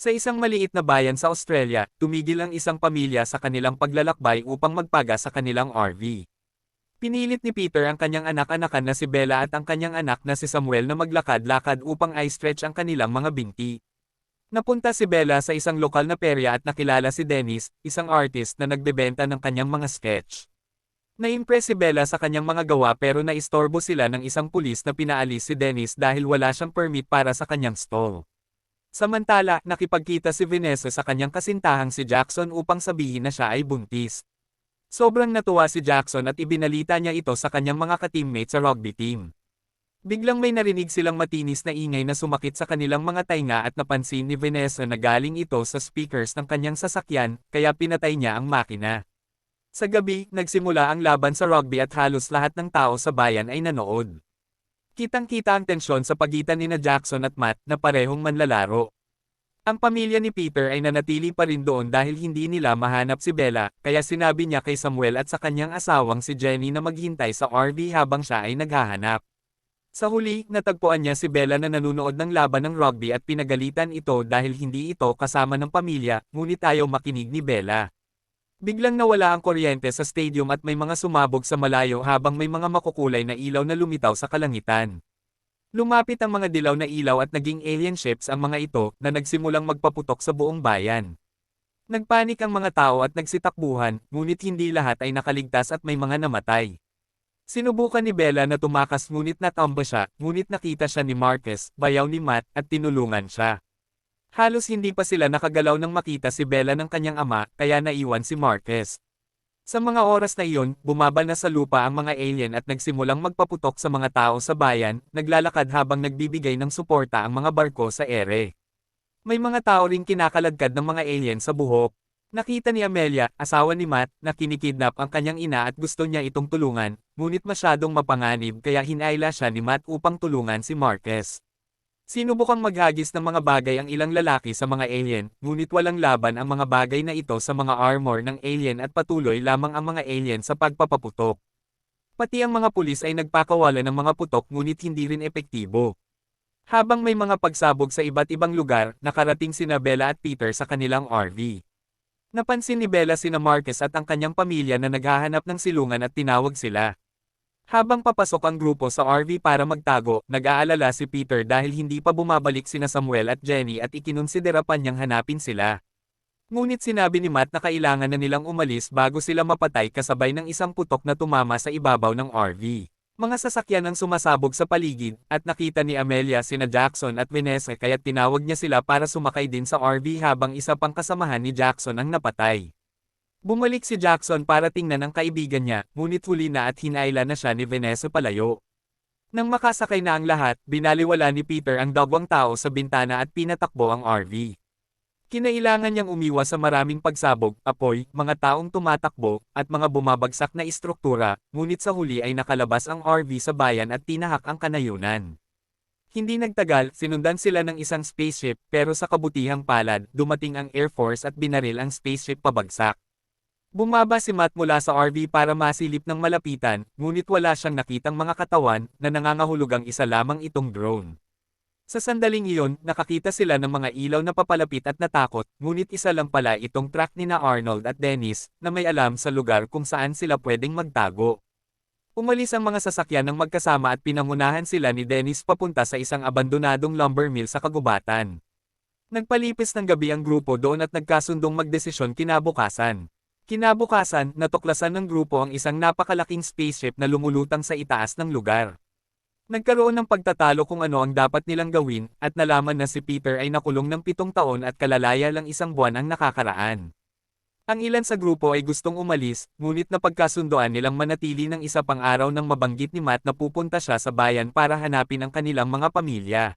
Sa isang maliit na bayan sa Australia, tumigil ang isang pamilya sa kanilang paglalakbay upang magpaga sa kanilang RV. Pinilit ni Peter ang kanyang anak-anakan na si Bella at ang kanyang anak na si Samuel na maglakad-lakad upang i-stretch ang kanilang mga binti. Napunta si Bella sa isang lokal na perya at nakilala si Dennis, isang artist na nagbebenta ng kanyang mga sketch. Na-impress si Bella sa kanyang mga gawa pero naistorbo sila ng isang pulis na pinaalis si Dennis dahil wala siyang permit para sa kanyang stall. Samantala, nakipagkita si Vanessa sa kanyang kasintahang si Jackson upang sabihin na siya ay buntis. Sobrang natuwa si Jackson at ibinalita niya ito sa kanyang mga ka-teammate sa rugby team. Biglang may narinig silang matinis na ingay na sumakit sa kanilang mga tainga at napansin ni Vanessa na galing ito sa speakers ng kanyang sasakyan, kaya pinatay niya ang makina. Sa gabi, nagsimula ang laban sa rugby at halos lahat ng tao sa bayan ay nanood. Kitang-kita ang tensyon sa pagitan ni na Jackson at Matt na parehong manlalaro. Ang pamilya ni Peter ay nanatili pa rin doon dahil hindi nila mahanap si Bella, kaya sinabi niya kay Samuel at sa kanyang asawang si Jenny na maghintay sa RV habang siya ay naghahanap. Sa huli, natagpuan niya si Bella na nanunood ng laban ng rugby at pinagalitan ito dahil hindi ito kasama ng pamilya, ngunit ayaw makinig ni Bella. Biglang nawala ang kuryente sa stadium at may mga sumabog sa malayo habang may mga makukulay na ilaw na lumitaw sa kalangitan. Lumapit ang mga dilaw na ilaw at naging alien ships ang mga ito na nagsimulang magpaputok sa buong bayan. Nagpanik ang mga tao at nagsitakbuhan, ngunit hindi lahat ay nakaligtas at may mga namatay. Sinubukan ni Bella na tumakas ngunit natamba siya, ngunit nakita siya ni Marcus, bayaw ni Matt, at tinulungan siya. Halos hindi pa sila nakagalaw nang makita si Bella ng kanyang ama, kaya naiwan si Marquez. Sa mga oras na iyon, bumaba na sa lupa ang mga alien at nagsimulang magpaputok sa mga tao sa bayan, naglalakad habang nagbibigay ng suporta ang mga barko sa ere. May mga tao ring kinakaladkad ng mga alien sa buhok. Nakita ni Amelia, asawa ni Matt, na kinikidnap ang kanyang ina at gusto niya itong tulungan, ngunit masyadong mapanganib kaya hinayla siya ni Matt upang tulungan si Marquez. Sinubukang maghagis ng mga bagay ang ilang lalaki sa mga alien, ngunit walang laban ang mga bagay na ito sa mga armor ng alien at patuloy lamang ang mga alien sa pagpapaputok. Pati ang mga pulis ay nagpakawala ng mga putok ngunit hindi rin epektibo. Habang may mga pagsabog sa iba't ibang lugar, nakarating sina Bella at Peter sa kanilang RV. Napansin ni Bella sina Marcus at ang kanyang pamilya na naghahanap ng silungan at tinawag sila. Habang papasok ang grupo sa RV para magtago, nag-aalala si Peter dahil hindi pa bumabalik sina Samuel at Jenny at ikinonsidera pa niyang hanapin sila. Ngunit sinabi ni Matt na kailangan na nilang umalis bago sila mapatay kasabay ng isang putok na tumama sa ibabaw ng RV. Mga sasakyan ang sumasabog sa paligid, at nakita ni Amelia sina Jackson at Vanessa kaya tinawag niya sila para sumakay din sa RV habang isa pang kasamahan ni Jackson ang napatay. Bumalik si Jackson para tingnan ang kaibigan niya, ngunit huli na at hinayla na siya ni Vanessa palayo. Nang makasakay na ang lahat, binaliwala ni Peter ang dagwang tao sa bintana at pinatakbo ang RV. Kinailangan niyang umiwas sa maraming pagsabog, apoy, mga taong tumatakbo, at mga bumabagsak na istruktura, ngunit sa huli ay nakalabas ang RV sa bayan at tinahak ang kanayunan. Hindi nagtagal, sinundan sila ng isang spaceship, pero sa kabutihang palad, dumating ang Air Force at binaril ang spaceship pabagsak. Bumaba si Matt mula sa RV para masilip ng malapitan, ngunit wala siyang nakitang mga katawan na nangangahulugang isa lamang itong drone. Sa sandaling iyon, nakakita sila ng mga ilaw na papalapit at natakot, ngunit isa lang pala itong truck ni na Arnold at Dennis, na may alam sa lugar kung saan sila pwedeng magtago. Umalis ang mga sasakyan ng magkasama at pinangunahan sila ni Dennis papunta sa isang abandonadong lumber mill sa kagubatan. Nagpalipis ng gabi ang grupo doon at nagkasundong magdesisyon kinabukasan. Kinabukasan, natuklasan ng grupo ang isang napakalaking spaceship na lumulutang sa itaas ng lugar. Nagkaroon ng pagtatalo kung ano ang dapat nilang gawin, at nalaman na si Peter ay nakulong ng pitong taon at kalalaya lang isang buwan ang nakakaraan. Ang ilan sa grupo ay gustong umalis, ngunit napagkasundoan nilang manatili ng isa pang araw nang mabanggit ni Matt na pupunta siya sa bayan para hanapin ang kanilang mga pamilya.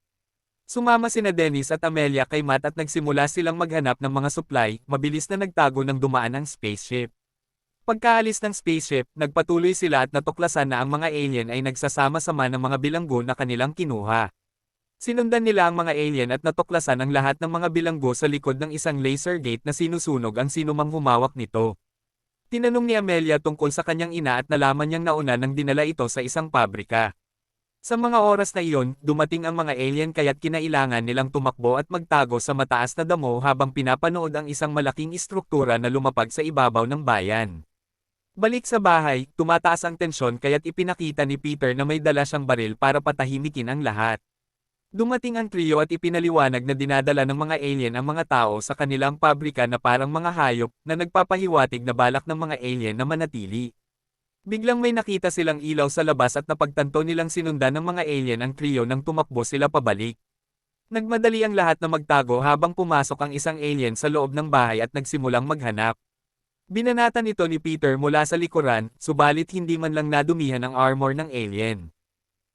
Sumama sina Dennis at Amelia kay Matt at nagsimula silang maghanap ng mga supply, mabilis na nagtago ng dumaan ang spaceship. Pagkaalis ng spaceship, nagpatuloy sila at natuklasan na ang mga alien ay nagsasama-sama ng mga bilanggo na kanilang kinuha. Sinundan nila ang mga alien at natuklasan ang lahat ng mga bilanggo sa likod ng isang laser gate na sinusunog ang sinumang humawak nito. Tinanong ni Amelia tungkol sa kanyang ina at nalaman niyang nauna nang dinala ito sa isang pabrika. Sa mga oras na iyon, dumating ang mga alien kaya't kinailangan nilang tumakbo at magtago sa mataas na damo habang pinapanood ang isang malaking istruktura na lumapag sa ibabaw ng bayan. Balik sa bahay, tumataas ang tensyon kaya't ipinakita ni Peter na may dala siyang baril para patahimikin ang lahat. Dumating ang trio at ipinaliwanag na dinadala ng mga alien ang mga tao sa kanilang pabrika na parang mga hayop na nagpapahiwatig na balak ng mga alien na manatili. Biglang may nakita silang ilaw sa labas at napagtanto nilang sinundan ng mga alien ang trio nang tumakbo sila pabalik. Nagmadali ang lahat na magtago habang pumasok ang isang alien sa loob ng bahay at nagsimulang maghanap. Binanatan ito ni Peter mula sa likuran, subalit hindi man lang nadumihan ang armor ng alien.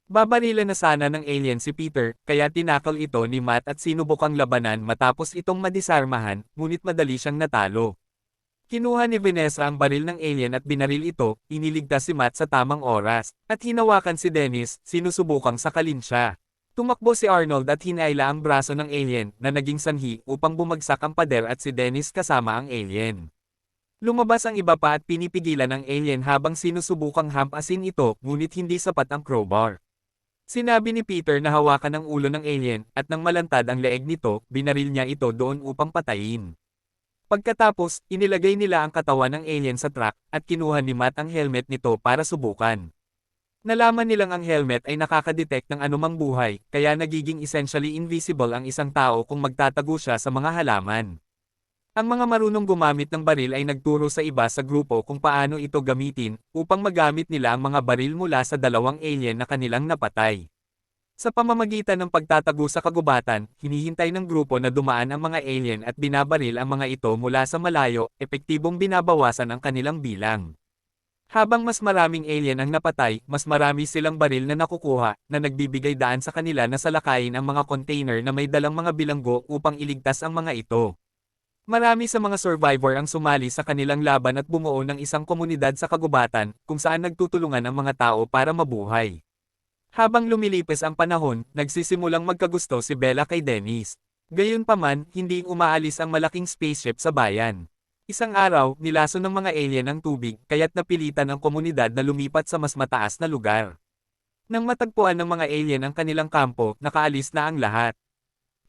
Babarilan na sana ng alien si Peter, kaya tinakal ito ni Matt at sinubukang labanan matapos itong madisarmahan, ngunit madali siyang natalo. Kinuha ni Vanessa ang baril ng alien at binaril ito, iniligtas si Matt sa tamang oras, at hinawakan si Dennis, sinusubukang sakalin siya. Tumakbo si Arnold at hinaila ang braso ng alien na naging sanhi upang bumagsak ang pader at si Dennis kasama ang alien. Lumabas ang iba pa at pinipigilan ng alien habang sinusubukang hampasin ito ngunit hindi sapat ang crowbar. Sinabi ni Peter na hawakan ang ulo ng alien at nang malantad ang leeg nito, binaril niya ito doon upang patayin. Pagkatapos, inilagay nila ang katawan ng alien sa truck, at kinuha ni Matt ang helmet nito para subukan. Nalaman nilang ang helmet ay nakakadetect ng anumang buhay, kaya nagiging essentially invisible ang isang tao kung magtatago siya sa mga halaman. Ang mga marunong gumamit ng baril ay nagturo sa iba sa grupo kung paano ito gamitin, upang magamit nila ang mga baril mula sa dalawang alien na kanilang napatay. Sa pamamagitan ng pagtatago sa kagubatan, hinihintay ng grupo na dumaan ang mga alien at binabaril ang mga ito mula sa malayo, epektibong binabawasan ang kanilang bilang. Habang mas maraming alien ang napatay, mas marami silang baril na nakukuha, na nagbibigay daan sa kanila na salakayin ang mga container na may dalang mga bilanggo upang iligtas ang mga ito. Marami sa mga survivor ang sumali sa kanilang laban at bumuo ng isang komunidad sa kagubatan, kung saan nagtutulungan ang mga tao para mabuhay. Habang lumilipis ang panahon, nagsisimulang magkagusto si Bella kay Dennis. Gayunpaman, hindi umaalis ang malaking spaceship sa bayan. Isang araw, nilaso ng mga alien ang tubig, kaya't napilitan ang komunidad na lumipat sa mas mataas na lugar. Nang matagpuan ng mga alien ang kanilang kampo, nakaalis na ang lahat.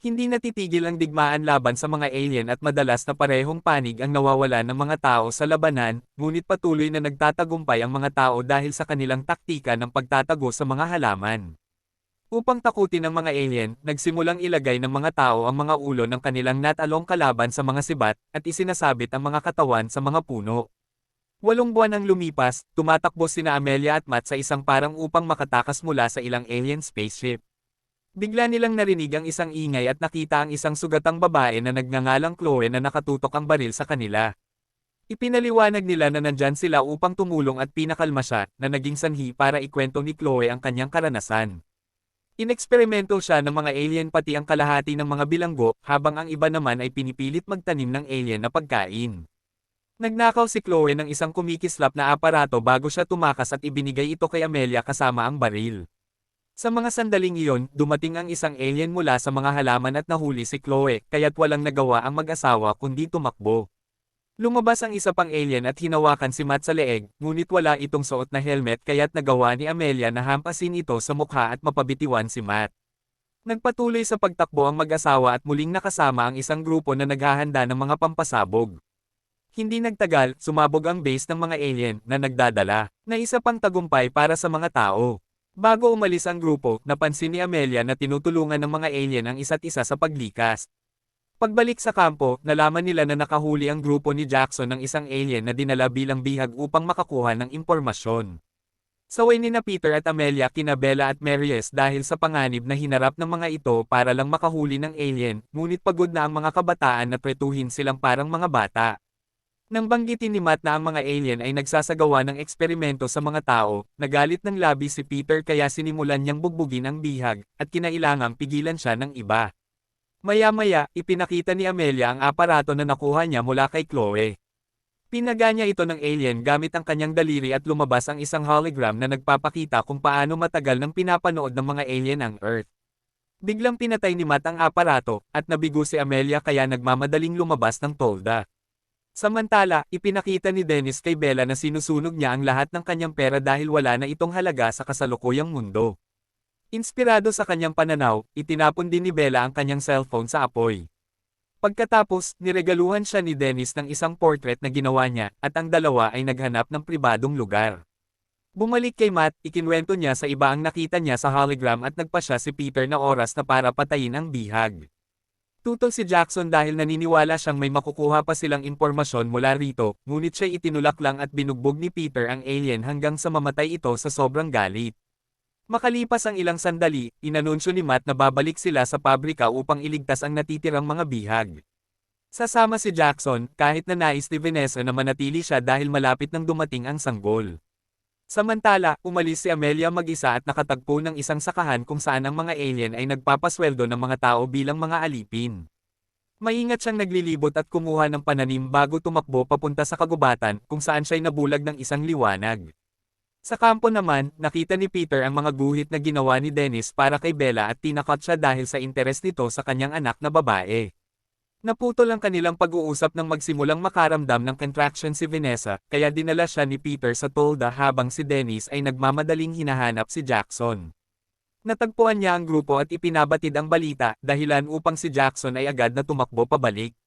Hindi natitigil ang digmaan laban sa mga alien at madalas na parehong panig ang nawawala ng mga tao sa labanan, ngunit patuloy na nagtatagumpay ang mga tao dahil sa kanilang taktika ng pagtatago sa mga halaman. Upang takutin ang mga alien, nagsimulang ilagay ng mga tao ang mga ulo ng kanilang natalong kalaban sa mga sibat, at isinasabit ang mga katawan sa mga puno. Walong buwan ang lumipas, tumatakbo sina Amelia at Matt sa isang parang upang makatakas mula sa ilang alien spaceship. Bigla nilang narinig ang isang ingay at nakita ang isang sugatang babae na nagngangalang Chloe na nakatutok ang baril sa kanila. Ipinaliwanag nila na nandyan sila upang tumulong at pinakalma siya, na naging sanhi para ikwento ni Chloe ang kanyang karanasan. Ineksperimento siya ng mga alien pati ang kalahati ng mga bilanggo, habang ang iba naman ay pinipilit magtanim ng alien na pagkain. Nagnakaw si Chloe ng isang kumikislap na aparato bago siya tumakas at ibinigay ito kay Amelia kasama ang baril. Sa mga sandaling iyon, dumating ang isang alien mula sa mga halaman at nahuli si Chloe, kaya't walang nagawa ang mag-asawa kundi tumakbo. Lumabas ang isa pang alien at hinawakan si Matt sa leeg, ngunit wala itong suot na helmet kaya't nagawa ni Amelia na hampasin ito sa mukha at mapabitiwan si Matt. Nagpatuloy sa pagtakbo ang mag-asawa at muling nakasama ang isang grupo na naghahanda ng mga pampasabog. Hindi nagtagal, sumabog ang base ng mga alien na nagdadala, na isa pang tagumpay para sa mga tao. Bago umalis ang grupo, napansin ni Amelia na tinutulungan ng mga alien ang isa't isa sa paglikas. Pagbalik sa kampo, nalaman nila na nakahuli ang grupo ni Jackson ng isang alien na dinala bilang bihag upang makakuha ng impormasyon. Saway ni na Peter at Amelia kina Bella at Marius dahil sa panganib na hinarap ng mga ito para lang makahuli ng alien, ngunit pagod na ang mga kabataan na pretuhin silang parang mga bata. Nang banggitin ni Matt na ang mga alien ay nagsasagawa ng eksperimento sa mga tao, nagalit ng labi si Peter kaya sinimulan niyang bugbugin ang bihag, at kinailangang pigilan siya ng iba. Maya-maya, ipinakita ni Amelia ang aparato na nakuha niya mula kay Chloe. Pinaga niya ito ng alien gamit ang kanyang daliri at lumabas ang isang hologram na nagpapakita kung paano matagal nang pinapanood ng mga alien ang Earth. Biglang pinatay ni Matt ang aparato, at nabigo si Amelia kaya nagmamadaling lumabas ng tolda. Samantala, ipinakita ni Dennis kay Bella na sinusunog niya ang lahat ng kanyang pera dahil wala na itong halaga sa kasalukuyang mundo. Inspirado sa kanyang pananaw, itinapon din ni Bella ang kanyang cellphone sa apoy. Pagkatapos, niregaluhan siya ni Dennis ng isang portrait na ginawa niya, at ang dalawa ay naghanap ng pribadong lugar. Bumalik kay Matt, ikinwento niya sa iba ang nakita niya sa hologram at nagpa siya si Peter na oras na para patayin ang bihag. Tutol si Jackson dahil naniniwala siyang may makukuha pa silang impormasyon mula rito, ngunit siya itinulak lang at binugbog ni Peter ang alien hanggang sa mamatay ito sa sobrang galit. Makalipas ang ilang sandali, inanunsyo ni Matt na babalik sila sa pabrika upang iligtas ang natitirang mga bihag. Sasama si Jackson, kahit na nais ni Vanessa na manatili siya dahil malapit nang dumating ang sanggol. Samantala, umalis si Amelia mag-isa at nakatagpo ng isang sakahan kung saan ang mga alien ay nagpapasweldo ng mga tao bilang mga alipin. Maingat siyang naglilibot at kumuha ng pananim bago tumakbo papunta sa kagubatan kung saan siya'y nabulag ng isang liwanag. Sa kampo naman, nakita ni Peter ang mga guhit na ginawa ni Dennis para kay Bella at tinakot siya dahil sa interes nito sa kanyang anak na babae. Naputol ang kanilang pag-uusap nang magsimulang makaramdam ng contraction si Vanessa, kaya dinala siya ni Peter sa tolda habang si Dennis ay nagmamadaling hinahanap si Jackson. Natagpuan niya ang grupo at ipinabatid ang balita, dahilan upang si Jackson ay agad na tumakbo pabalik.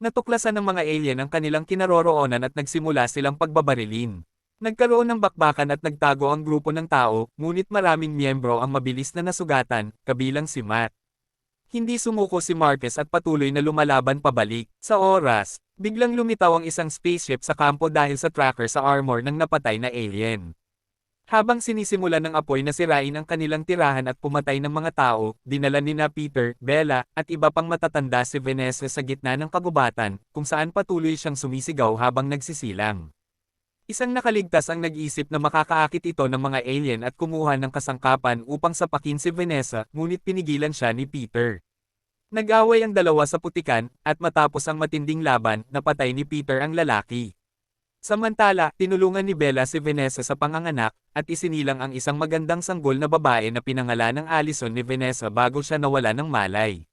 Natuklasan ng mga alien ang kanilang kinaroroonan at nagsimula silang pagbabarilin. Nagkaroon ng bakbakan at nagtago ang grupo ng tao, ngunit maraming miyembro ang mabilis na nasugatan, kabilang si Matt. Hindi sumuko si Marcus at patuloy na lumalaban pabalik. Sa oras, biglang lumitaw ang isang spaceship sa kampo dahil sa tracker sa armor ng napatay na alien. Habang sinisimulan ng apoy na sirain ang kanilang tirahan at pumatay ng mga tao, dinala ni na Peter, Bella, at iba pang matatanda si Vanessa sa gitna ng kagubatan, kung saan patuloy siyang sumisigaw habang nagsisilang. Isang nakaligtas ang nag-isip na makakaakit ito ng mga alien at kumuha ng kasangkapan upang sapakin si Vanessa, ngunit pinigilan siya ni Peter. Nag-away ang dalawa sa putikan, at matapos ang matinding laban, napatay ni Peter ang lalaki. Samantala, tinulungan ni Bella si Vanessa sa panganganak, at isinilang ang isang magandang sanggol na babae na pinangalan ng Allison ni Vanessa bago siya nawala ng malay.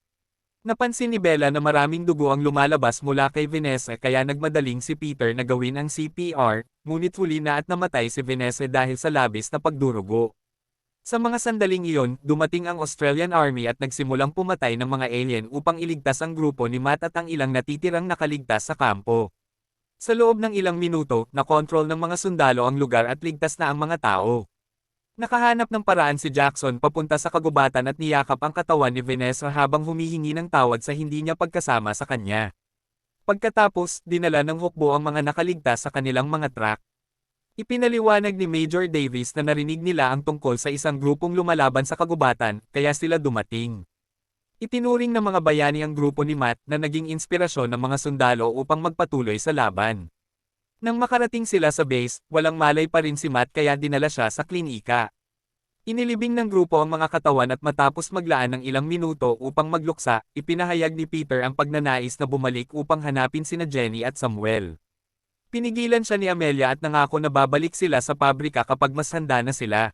Napansin ni Bella na maraming dugo ang lumalabas mula kay Vanessa kaya nagmadaling si Peter na gawin ang CPR, ngunit huli na at namatay si Vanessa dahil sa labis na pagdurugo. Sa mga sandaling iyon, dumating ang Australian Army at nagsimulang pumatay ng mga alien upang iligtas ang grupo ni Matt at ang ilang natitirang nakaligtas sa kampo. Sa loob ng ilang minuto, nakontrol ng mga sundalo ang lugar at ligtas na ang mga tao. Nakahanap ng paraan si Jackson papunta sa kagubatan at niyakap ang katawan ni Vanessa habang humihingi ng tawad sa hindi niya pagkasama sa kanya. Pagkatapos, dinala ng hukbo ang mga nakaligtas sa kanilang mga truck. Ipinaliwanag ni Major Davis na narinig nila ang tungkol sa isang grupong lumalaban sa kagubatan, kaya sila dumating. Itinuring ng mga bayani ang grupo ni Matt na naging inspirasyon ng mga sundalo upang magpatuloy sa laban. Nang makarating sila sa base, walang malay pa rin si Matt kaya dinala siya sa klinika. Inilibing ng grupo ang mga katawan at matapos maglaan ng ilang minuto upang magluksa, ipinahayag ni Peter ang pagnanais na bumalik upang hanapin sina Jenny at Samuel. Pinigilan siya ni Amelia at nangako na babalik sila sa pabrika kapag mas handa na sila.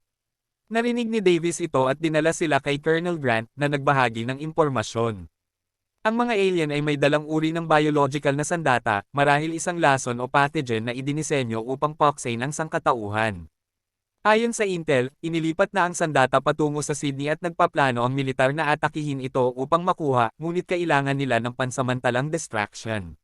Narinig ni Davis ito at dinala sila kay Colonel Grant na nagbahagi ng impormasyon. Ang mga alien ay may dalang uri ng biological na sandata, marahil isang lason o pathogen na idinisenyo upang poksain ang sangkatauhan. Ayon sa Intel, inilipat na ang sandata patungo sa Sydney at nagpaplano ang militar na atakihin ito upang makuha, ngunit kailangan nila ng pansamantalang distraction.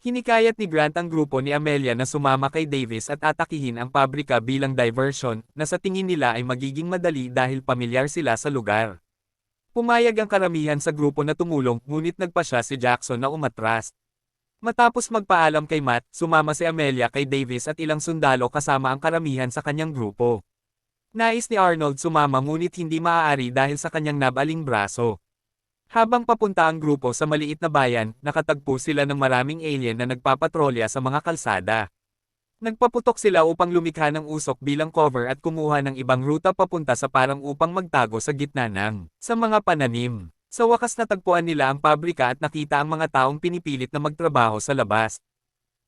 Hinikayat ni Grant ang grupo ni Amelia na sumama kay Davis at atakihin ang pabrika bilang diversion, na sa tingin nila ay magiging madali dahil pamilyar sila sa lugar. Pumayag ang karamihan sa grupo na tumulong, ngunit nagpa siya si Jackson na umatras. Matapos magpaalam kay Matt, sumama si Amelia kay Davis at ilang sundalo kasama ang karamihan sa kanyang grupo. Nais ni Arnold sumama ngunit hindi maaari dahil sa kanyang nabaling braso. Habang papunta ang grupo sa maliit na bayan, nakatagpo sila ng maraming alien na nagpapatrolya sa mga kalsada. Nagpaputok sila upang lumikha ng usok bilang cover at kumuha ng ibang ruta papunta sa parang upang magtago sa gitna ng sa mga pananim. Sa wakas natagpuan nila ang pabrika at nakita ang mga taong pinipilit na magtrabaho sa labas.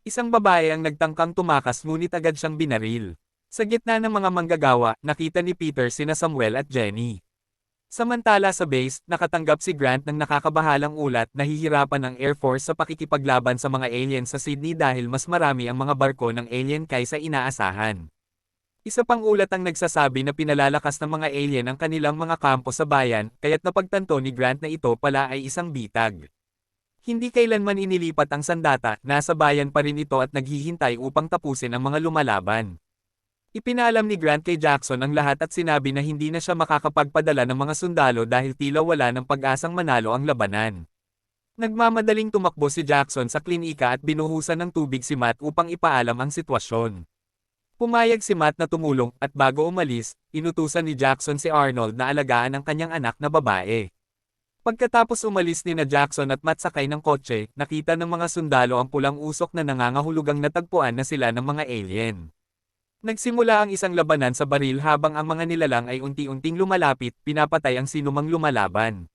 Isang babae ang nagtangkang tumakas ngunit agad siyang binaril. Sa gitna ng mga manggagawa, nakita ni Peter sina Samuel at Jenny. Samantala sa base, nakatanggap si Grant ng nakakabahalang ulat na hihirapan ng Air Force sa pakikipaglaban sa mga alien sa Sydney dahil mas marami ang mga barko ng alien kaysa inaasahan. Isa pang ulat ang nagsasabi na pinalalakas ng mga alien ang kanilang mga kampo sa bayan, kaya't napagtanto ni Grant na ito pala ay isang bitag. Hindi kailanman inilipat ang sandata, nasa bayan pa rin ito at naghihintay upang tapusin ang mga lumalaban. Ipinalam ni Grant kay Jackson ang lahat at sinabi na hindi na siya makakapagpadala ng mga sundalo dahil tila wala ng pag-asang manalo ang labanan. Nagmamadaling tumakbo si Jackson sa klinika at binuhusan ng tubig si Matt upang ipaalam ang sitwasyon. Pumayag si Matt na tumulong at bago umalis, inutusan ni Jackson si Arnold na alagaan ang kanyang anak na babae. Pagkatapos umalis ni na Jackson at Matt sakay ng kotse, nakita ng mga sundalo ang pulang usok na nangangahulugang natagpuan na sila ng mga alien. Nagsimula ang isang labanan sa baril habang ang mga nilalang ay unti-unting lumalapit, pinapatay ang sinumang lumalaban.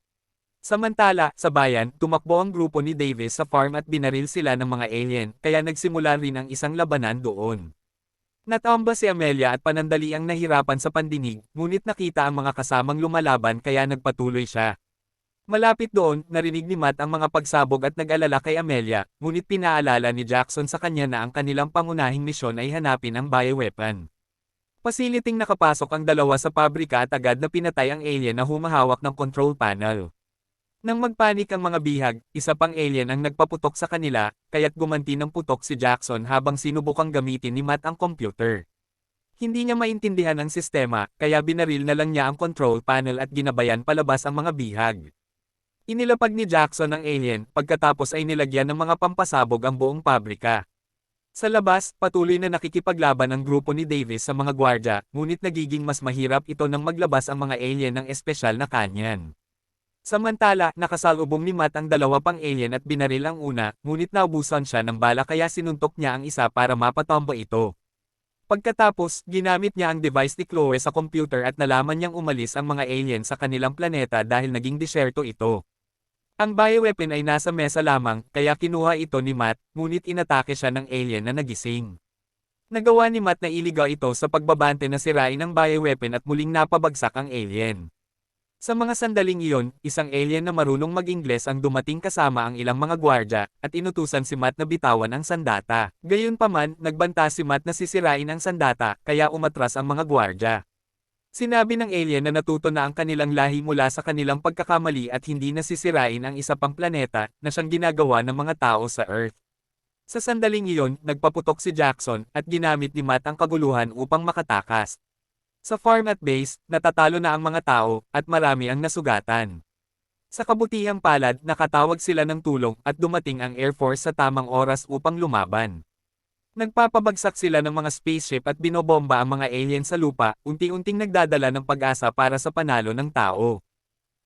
Samantala, sa bayan, tumakbo ang grupo ni Davis sa farm at binaril sila ng mga alien, kaya nagsimula rin ang isang labanan doon. Natamba si Amelia at panandali ang nahirapan sa pandinig, ngunit nakita ang mga kasamang lumalaban kaya nagpatuloy siya. Malapit doon, narinig ni Matt ang mga pagsabog at nag-alala kay Amelia, ngunit pinaalala ni Jackson sa kanya na ang kanilang pangunahing misyon ay hanapin ang bioweapon. Pasiliting nakapasok ang dalawa sa pabrika at agad na pinatay ang alien na humahawak ng control panel. Nang magpanik ang mga bihag, isa pang alien ang nagpaputok sa kanila, kaya't gumanti ng putok si Jackson habang sinubukang gamitin ni Matt ang computer. Hindi niya maintindihan ang sistema, kaya binaril na lang niya ang control panel at ginabayan palabas ang mga bihag. Inilapag ni Jackson ang alien, pagkatapos ay nilagyan ng mga pampasabog ang buong pabrika. Sa labas, patuloy na nakikipaglaban ang grupo ni Davis sa mga gwardya, ngunit nagiging mas mahirap ito nang maglabas ang mga alien ng espesyal na kanyan. Samantala, nakasalubong ni Matt ang dalawa pang alien at binaril ang una, ngunit naubusan siya ng bala kaya sinuntok niya ang isa para mapatomba ito. Pagkatapos, ginamit niya ang device ni Chloe sa computer at nalaman niyang umalis ang mga alien sa kanilang planeta dahil naging disyerto ito. Ang bioweapon ay nasa mesa lamang, kaya kinuha ito ni Matt, ngunit inatake siya ng alien na nagising. Nagawa ni Matt na iligaw ito sa pagbabante na sirain ang bioweapon at muling napabagsak ang alien. Sa mga sandaling iyon, isang alien na marunong mag-Ingles ang dumating kasama ang ilang mga gwardya, at inutusan si Matt na bitawan ang sandata. Gayunpaman, nagbanta si Matt na sisirain ang sandata, kaya umatras ang mga gwardya. Sinabi ng alien na natuto na ang kanilang lahi mula sa kanilang pagkakamali at hindi nasisirain ang isa pang planeta na siyang ginagawa ng mga tao sa Earth. Sa sandaling iyon, nagpaputok si Jackson at ginamit ni Matt ang kaguluhan upang makatakas. Sa farm at base, natatalo na ang mga tao at marami ang nasugatan. Sa kabutihang palad, nakatawag sila ng tulong at dumating ang Air Force sa tamang oras upang lumaban. Nagpapabagsak sila ng mga spaceship at binobomba ang mga alien sa lupa, unti-unting nagdadala ng pag-asa para sa panalo ng tao.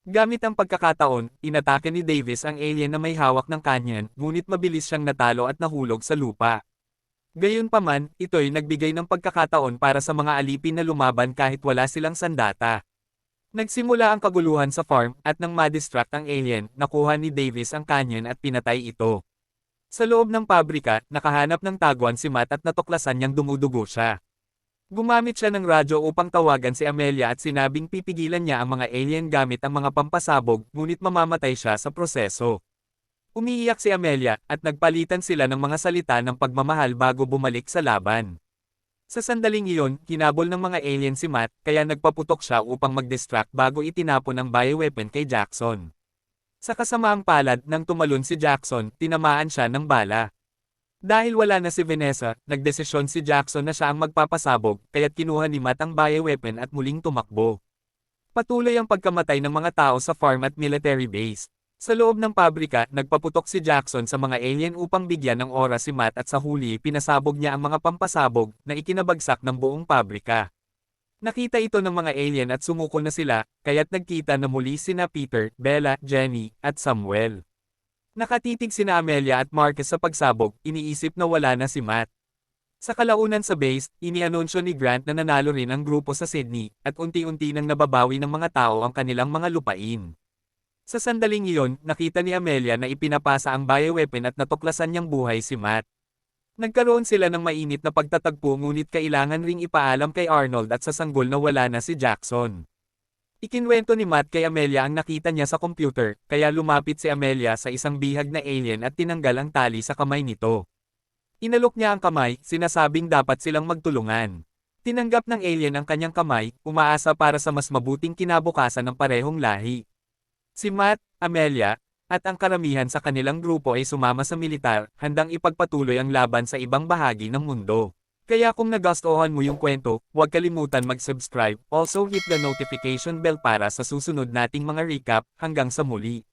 Gamit ang pagkakataon, inatake ni Davis ang alien na may hawak ng kanyan, ngunit mabilis siyang natalo at nahulog sa lupa. Gayunpaman, ito'y nagbigay ng pagkakataon para sa mga alipin na lumaban kahit wala silang sandata. Nagsimula ang kaguluhan sa farm, at nang madistract ang alien, nakuha ni Davis ang kanyan at pinatay ito. Sa loob ng pabrika, nakahanap ng taguan si Matt at natuklasan niyang dumudugo siya. Gumamit siya ng radyo upang tawagan si Amelia at sinabing pipigilan niya ang mga alien gamit ang mga pampasabog, ngunit mamamatay siya sa proseso. Umiiyak si Amelia, at nagpalitan sila ng mga salita ng pagmamahal bago bumalik sa laban. Sa sandaling iyon, kinabol ng mga alien si Matt, kaya nagpaputok siya upang mag-distract bago itinapon ang bioweapon kay Jackson. Sa kasamaang palad nang tumalon si Jackson, tinamaan siya ng bala. Dahil wala na si Vanessa, nagdesisyon si Jackson na siya ang magpapasabog, kaya't kinuha ni Matt ang bioweapon at muling tumakbo. Patuloy ang pagkamatay ng mga tao sa farm at military base. Sa loob ng pabrika, nagpaputok si Jackson sa mga alien upang bigyan ng oras si Matt at sa huli pinasabog niya ang mga pampasabog na ikinabagsak ng buong pabrika. Nakita ito ng mga alien at sumuko na sila, kaya't nagkita na muli sina Peter, Bella, Jenny, at Samuel. Nakatitig sina Amelia at Marcus sa pagsabog, iniisip na wala na si Matt. Sa kalaunan sa base, inianunsyo ni Grant na nanalo rin ang grupo sa Sydney, at unti-unti nang nababawi ng mga tao ang kanilang mga lupain. Sa sandaling iyon, nakita ni Amelia na ipinapasa ang bioweapon at natuklasan niyang buhay si Matt. Nagkaroon sila ng mainit na pagtatagpo ngunit kailangan ring ipaalam kay Arnold at sa sanggol na wala na si Jackson. Ikinwento ni Matt kay Amelia ang nakita niya sa computer, kaya lumapit si Amelia sa isang bihag na alien at tinanggal ang tali sa kamay nito. Inalok niya ang kamay, sinasabing dapat silang magtulungan. Tinanggap ng alien ang kanyang kamay, umaasa para sa mas mabuting kinabukasan ng parehong lahi. Si Matt, Amelia, at ang karamihan sa kanilang grupo ay sumama sa militar, handang ipagpatuloy ang laban sa ibang bahagi ng mundo. Kaya kung nagustuhan mo yung kwento, huwag kalimutan mag-subscribe, also hit the notification bell para sa susunod nating mga recap, hanggang sa muli.